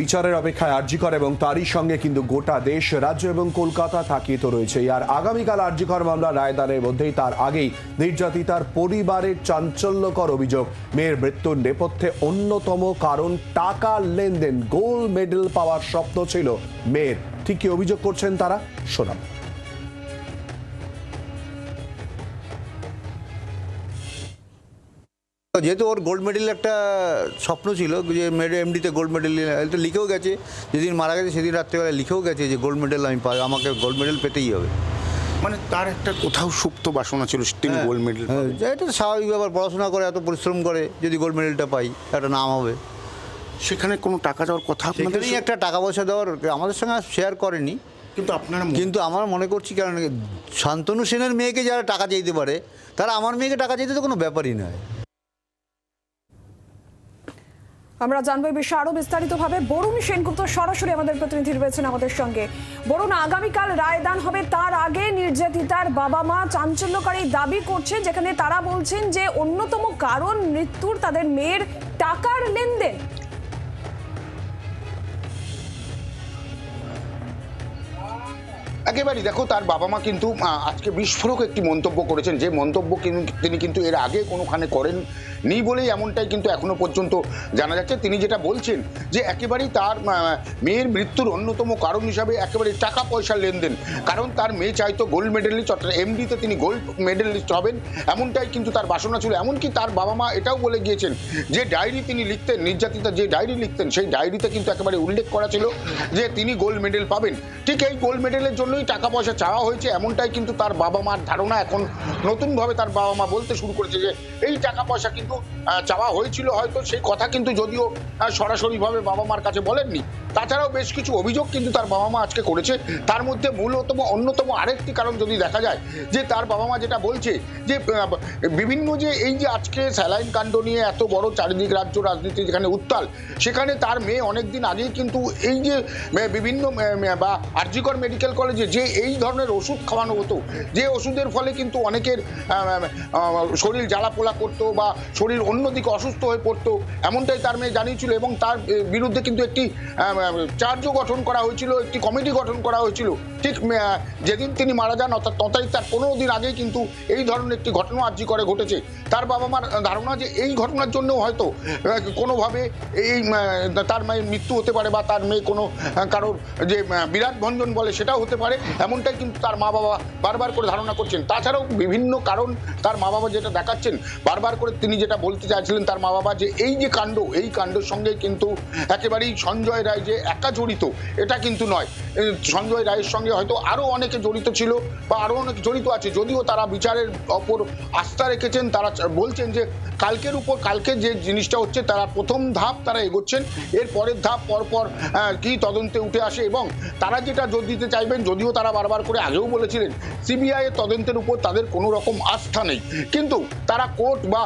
বিচারের অপেক্ষায় আরজিকর এবং তারই সঙ্গে কিন্তু গোটা দেশ, রাজ্য এবং কলকাতা থাকিয়ে তো রয়েছে আর আগামীকাল আরজিকর মামলা রায়দানের মধ্যেই তার আগেই নির্যাতিতার পরিবারের চাঞ্চল্যকর অভিযোগ। মেয়ের মৃত্যুর নেপথ্যে অন্যতম কারণ টাকা লেনদেন। গোল্ড মেডেল পাওয়ার স্বপ্ন ছিল মেয়ের। ঠিক কি অভিযোগ করছেন তারা? শোনাব। যেহেতু ওর গোল্ড মেডেল একটা স্বপ্ন ছিল যে এমডিতে গোল্ড মেডেল এটা লিখেও গেছে। যেদিন মারা গেছে সেদিন রাত্রেবেলা লিখেও গেছে যে গোল্ড মেডেল আমি পাই আমাকে গোল্ড মেডেল পেতেই হবে। মানে তার একটা কোথাও সুপ্ত বাসনা ছিল তিনি গোল্ড মেডেল হ্যাঁ, এটা স্বাভাবিক ব্যাপার পড়াশোনা করে এত পরিশ্রম করে যদি গোল্ড মেডেলটা পাই একটা নাম হবে। সেখানে কোনো টাকা দেওয়ার কথা আপনাদের একটা টাকা পয়সা দেওয়ার আমাদের সঙ্গে শেয়ার করেনি। কিন্তু আপনারা কিন্তু আমার মনে করছি কারণ শান্তনু সেনের মেয়েকে যারা টাকা চাইতে পারে তারা আমার মেয়েকে টাকা চাইতে তো কোনো ব্যাপারই নয়। আমরা জানব এই বিষয়ে আরও বিস্তারিতভাবে। বরুণ সেনগুপ্ত সরাসরি আমাদের প্রতিনিধি রয়েছেন আমাদের সঙ্গে। বরুণ, আগামীকাল রায়দান হবে তার আগে নির্যাতিতার বাবা মা চাঞ্চল্যকারী দাবি করছে যেখানে তারা বলছেন যে অন্যতম কারণ মৃত্যুর তাদের মেয়ের একেবারেই। দেখো, তার বাবা মা কিন্তু আজকে বিস্ফোরক একটি মন্তব্য করেছেন। যে মন্তব্য তিনি কিন্তু এর আগে কোনোখানে করেন নি বলেই এমনটাই কিন্তু এখনও পর্যন্ত জানা যাচ্ছে। তিনি যেটা বলছেন যে একেবারেই তার মেয়ের মৃত্যুর অন্যতম কারণ হিসাবে একেবারে টাকা পয়সার লেনদেন। কারণ তার মেয়ে চাইতো গোল্ড মেডেলিস্ট, অর্থাৎ এমডিতে তিনি গোল্ড মেডেলিস্ট হবেন। এমনটাই কিন্তু তার বাসনা ছিল। এমনকি তার বাবা মা এটাও বলে গিয়েছেন যে ডায়েরি তিনি লিখতেন, নির্যাতিতা যে ডায়েরি লিখতেন, সেই ডায়েরিতে কিন্তু একেবারে উল্লেখ করা ছিল যে তিনি গোল্ড মেডেল পাবেন। ঠিক এই গোল্ড মেডেলের জন্যই টাকা পয়সা চাওয়া হয়েছে, এমনটাই কিন্তু তার বাবা মার ধারণা। এখন নতুনভাবে তার বাবা মা বলতে শুরু করেছে যে, এই টাকা পয়সা কিন্তু চাওয়া হয়েছিল হয়তো, সেই কথা কিন্তু যদিও সরাসরিভাবে বাবা মার কাছে বলেননি। তাছাড়াও বেশ কিছু অভিযোগ কিন্তু তার বাবা মা আজকে করেছে। তার মধ্যে মূলতম, অন্যতম আরেকটি কারণ যদি দেখা যায়, যে তার বাবা মা যেটা বলছে, যে বিভিন্ন যে এই যে আজকে স্যালাইন কাণ্ড নিয়ে এত বড় চারিদিক রাজ্য রাজনীতি যেখানে উত্তাল, সেখানে তার মেয়ে অনেকদিন আগেই কিন্তু এই যে বিভিন্ন বা আরজিকর মেডিকেল কলেজে যে এই ধরনের ওষুধ খাওয়ানো হতো, যে ওষুধের ফলে কিন্তু অনেকের শরীর জ্বালাপোলা করতো বা শরীর অন্যদিকে অসুস্থ হয়ে পড়তো, এমনটাই তার মেয়ে জানিয়েছিল এবং তার বিরুদ্ধে কিন্তু একটি চার্জও গঠন করা হয়েছিল, একটি কমিটি গঠন করা হয়েছিল। ঠিক যেদিন তিনি মারা যান, অর্থাৎ তারিখ তার পনেরো দিন আগেই কিন্তু এই ধরনের একটি ঘটনা আর্জি করে ঘটেছে। তার বাবা মার ধারণা যে এই ঘটনার জন্য হয়তো কোনোভাবে এই তার মেয়ের মৃত্যু হতে পারে বা তার মেয়ে কোনো কারোর যে বিরাট ভঞ্জন বলে সেটাও হতে পারে এমনটাই কিন্তু তার মা বাবা বারবার করে ধারণা করছেন। তাছাড়াও বিভিন্ন কারণ তার মা বাবা যেটা দেখাচ্ছেন, বারবার করে তিনি যেটা বলতে চাইছিলেন তার মা বাবা যে এই যে কাণ্ড, এই কাণ্ডের সঙ্গে কিন্তু একেবারেই সঞ্জয় রায় যে একা জড়িত, এটা কিন্তু নয়। সঞ্জয় রায়ের সঙ্গে হয়তো আরও অনেকে জড়িত ছিল বা আরও অনেক জড়িত আছে, যদিও তারা বিচারের ওপর আস্থা রেখেছেন, তারা বলছেন যে কালকের উপর, কালকে যে জিনিসটা হচ্ছে তারা প্রথম ধাপ তারা এগোচ্ছেন, এর পরের ধাপ পরপর কি তদন্তে উঠে আসে এবং তারা যেটা জোর দিতে চাইবেন, যদিও তারা বারবার করে আগেও বলেছিলেন সিবিআই এর তদন্তের উপর তাদের কোনো রকম আস্থা নেই। কিন্তু তারা কোর্ট বা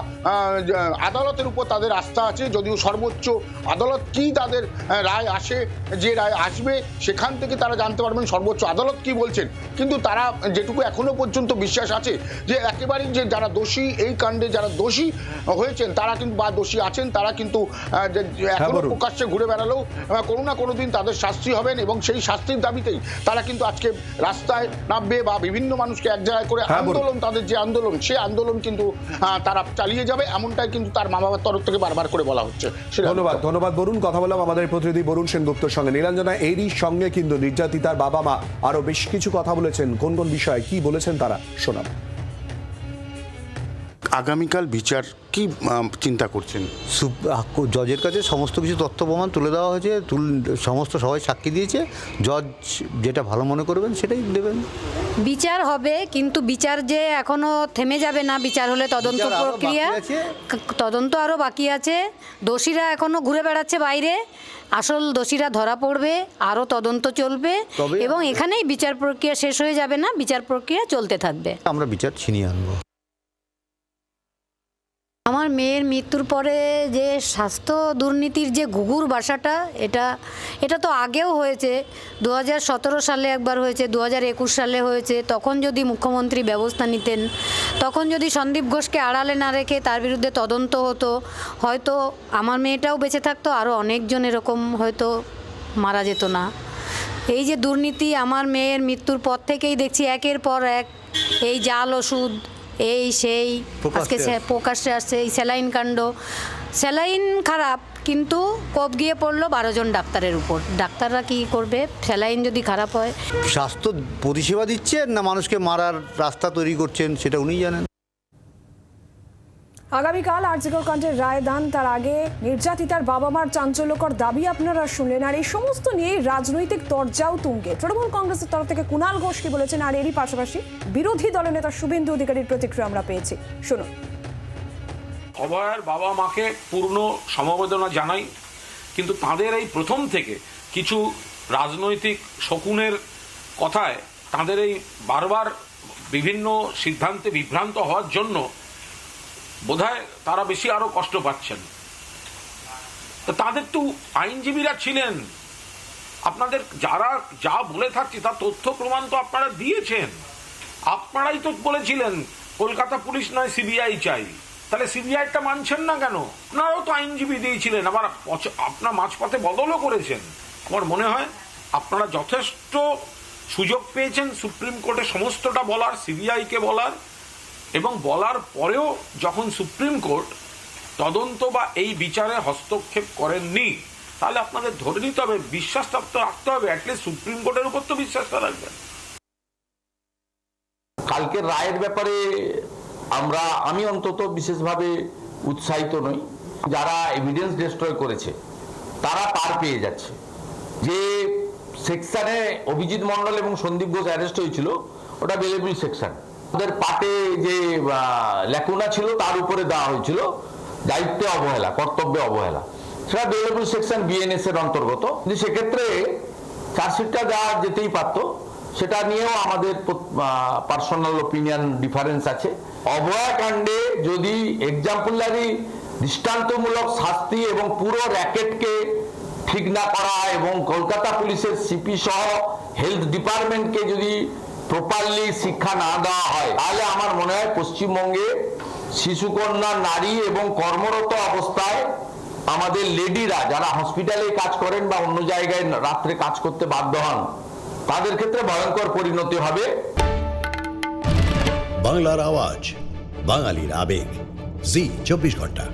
আদালতের উপর তাদের আস্থা আছে যদিও সর্বোচ্চ আদালত কি তাদের রায় আসে যে রায় আসবে সেখান থেকে তারা জানতে পারবেন সর্বোচ্চ আদালত কি বলছেন। কিন্তু তারা যেটুকু এখনও পর্যন্ত বিশ্বাস আছে যে একেবারেই যে যারা দোষী এই কাণ্ডে যারা দোষী হয়েছেন তারা কিন্তু বা দোষী আছেন তারা কিন্তু আহ, যে- যে এখনও প্রকাশ্যে ঘুরে বেড়ালেও কোনো না কোনো দিন তাদের শাস্তি হবেন এবং সেই শাস্তির দাবিতেই তারা কিন্তু আজকে রাস্তায় নামবে বা বিভিন্ন মানুষকে এক জায়গায় করে হ্যাঁ, আন্দোলন তাদের যে আন্দোলন সে আন্দোলন কিন্তু তারা চালিয়ে যাবে। এমনটাই কিন্তু তার মা বাবার তরফ থেকে বারবার করে বলা হচ্ছে। ধন্যবাদ ধন্যবাদ বরুণ কথা বললাম আমাদের প্রতিনিধি বরুণ সেনগুপ্তর সঙ্গে। নীলাঞ্জনা এরই সঙ্গে কিন্তু নির্যাতিতার বাবা মা আরও বেশ কিছু কথা বলেছেন। কোন কোন বিষয়ে কি বলেছেন তারা শোনাব। আগামীকাল বিচার কি চিন্তা করছেন? জজের কাছে সমস্ত কিছু তথ্য প্রমাণ তুলে দেওয়া হয়েছে সমস্ত সবাই সাক্ষী দিয়েছে। জজ যেটা ভালো মনে করবেন সেটাই দেবেন। বিচার হবে কিন্তু বিচার যে এখনও থেমে যাবে না বিচার হলে তদন্ত প্রক্রিয়া বাকি আছে। ক- তদন্ত আরও বাকি আছে। দোষীরা এখনও ঘুরে বেড়াচ্ছে বাইরে। আসল দোষীরা ধরা পড়বে আরও তদন্ত চলবে এবং এখানেই বিচার প্রক্রিয়া শেষ হয়ে যাবে না বিচার প্রক্রিয়া চলতে থাকবে। আমরা বিচার ছিনিয়ে আনব। আমার মেয়ের মৃত্যুর পরে যে স্বাস্থ্য দুর্নীতির যে ঘুঘুর বাসাটা, এটা এটা তো আগেও হয়েছে। দু হাজার সতেরো সালে একবার হয়েছে দু হাজার একুশ সালে হয়েছে। তখন যদি মুখ্যমন্ত্রী ব্যবস্থা নিতেন, তখন যদি সন্দীপ ঘোষকে আড়ালে না রেখে তার বিরুদ্ধে তদন্ত হতো, হয়তো আমার মেয়েটাও বেঁচে থাকতো আরও অনেকজন এরকম হয়তো মারা যেত না। এই যে দুর্নীতি আমার মেয়ের মৃত্যুর পর থেকেই দেখছি, একের পর এক এই জাল ওষুধ এই সেই আজকে প্রকাশ্যে আসছে এই স্যালাইন কাণ্ড। স্যালাইন খারাপ কিন্তু কোপ গিয়ে পড়ল বারো জন ডাক্তারের উপর। ডাক্তাররা কি করবে? স্যালাইন যদি খারাপ হয়। স্বাস্থ্য পরিষেবা দিচ্ছেন না মানুষকে মারার রাস্তা তৈরি করছেন সেটা উনিই জানেন। আগামীকাল আর্জিকর কাণ্ডের রায় দান তার আগে নির্যাতিতার বাবা মার চাঞ্চল্যকর দাবি আপনারা শুনলেন, আর এই সমস্ত নিয়ে রাজনৈতিক তরজাও তুঙ্গে। তৃণমূল কংগ্রেসের তরফ থেকে কুণাল ঘোষ কি বলেছেন, আর এরই পাশাপাশি বিরোধী দলনেতা শুভেন্দু অধিকারীর প্রতিক্রিয়া আমরা পেয়েছি। শুনুন। অভয়ার বাবা মাকে পূর্ণ সমবেদনা জানাই, কিন্তু তাদের এই প্রথম থেকে কিছু রাজনৈতিক শকুনের কথায় তাদের এই বারবার বিভিন্ন সিদ্ধান্তে বিভ্রান্ত হওয়ার জন্য বোধহয় তারা বেশি আরও কষ্ট পাচ্ছেন। তাদের তো আইনজীবীরা ছিলেন। আপনাদের যারা যা বলে থাকছে, তার তথ্য প্রমাণ তো আপনারা দিয়েছেন। আপনারাই তো বলেছিলেন, কলকাতা পুলিশ নয়, সিবিআই চাই। তাহলে সিবিআইটা মানছেন না কেন? আপনারাও তো আইনজীবী দিয়েছিলেন, আবার আপনার মাঝপথে বদলও করেছেন। আমার মনে হয় আপনারা যথেষ্ট সুযোগ পেয়েছেন, সুপ্রিম কোর্টে সমস্তটা বলার, সিবিআইকে বলার। এবং বলার পরেও যখন সুপ্রিম কোর্ট তদন্ত বা এই বিচারে হস্তক্ষেপ করেননি, তাহলে আপনাদের ধরে নিতে হবে বিশ্বাসটা তো রাখতে হবে অ্যাটলিস্ট সুপ্রিম কোর্টের উপর তো বিশ্বাসটা রাখবেন। কালকের রায়ের ব্যাপারে আমরা, আমি অন্তত বিশেষভাবে উৎসাহিত নই। যারা এভিডেন্স ডিস্ট্রয় করেছে, তারা পার পেয়ে যাচ্ছে। যে সেকশনে অভিজিৎ মন্ডল এবং সন্দীপ ঘোষ অ্যারেস্ট হয়েছিল, ওটা বেলেবল সেকশন। ওদের পাটে যে লেকুনা ছিল, তার উপরে দেওয়া হয়েছিল। দায়িত্বে অবহেলা, কর্তব্যে অবহেলা। সেটা বেলেবল সেকশন বিএনএস এর অন্তর্গত। কিন্তু সেক্ষেত্রে চার্জশিটটা দেওয়া যেতেই পারতো। সেটা নিয়েও আমাদের পার্সোনাল ওপিনিয়ন ডিফারেন্স আছে। অভয়াকাণ্ডে যদি এক্সাম্পলারি দৃষ্টান্তমূলক শাস্তি এবং পুরো র্যাকেটকে ঠিক না করা এবং কলকাতা পুলিশের সিপি সহ হেলথ ডিপার্টমেন্টকে যদি প্রপারলি শিক্ষা না দেওয়া হয়, তাহলে আমার মনে হয় পশ্চিমবঙ্গে শিশুকন্যা, নারী এবং কর্মরত অবস্থায় আমাদের লেডিরা যারা হসপিটালে কাজ করেন বা অন্য জায়গায় রাত্রে কাজ করতে বাধ্য হন, তাদের ক্ষেত্রে ভয়ঙ্কর পরিণতি হবে। বাংলার আওয়াজ, বাঙালির আবেগ, জি, চব্বিশ ঘণ্টা।